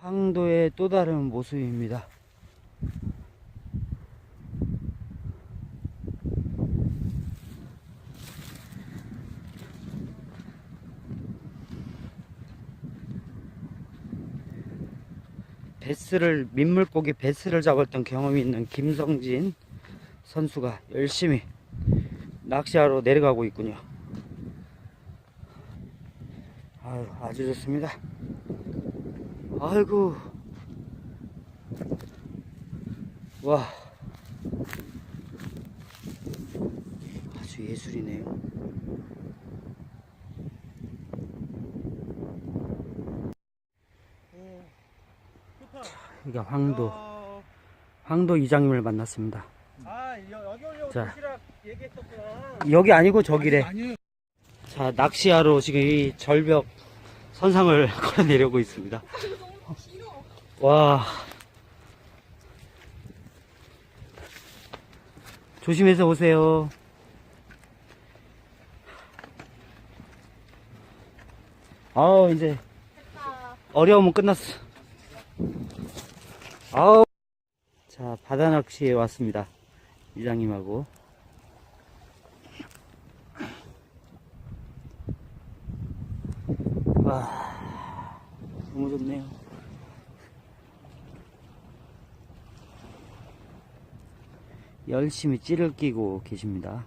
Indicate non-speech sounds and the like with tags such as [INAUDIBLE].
황도의 또 다른 모습입니다. 베스를 민물고기 베스를 잡았던 경험이 있는 김성진 선수가 열심히 낚시하러 내려가고 있군요. 아유, 아주 좋습니다. 아이고. 와. 아주 예술이네요. 여기가 황도, 황도 이장님을 만났습니다. 아 여- 여기 자. 여기 아니고 저기래. 자, 낚시하러 지금 이 절벽 선상을 [LAUGHS] 걸어 내려오고 있습니다. 와. 조심해서 오세요. 아우, 이제 어려움은 끝났어. 아우. 자, 바다 낚시에 왔습니다. 이장님하고. 와, 너무 좋네요. 열심히 찌를 끼고 계십니다.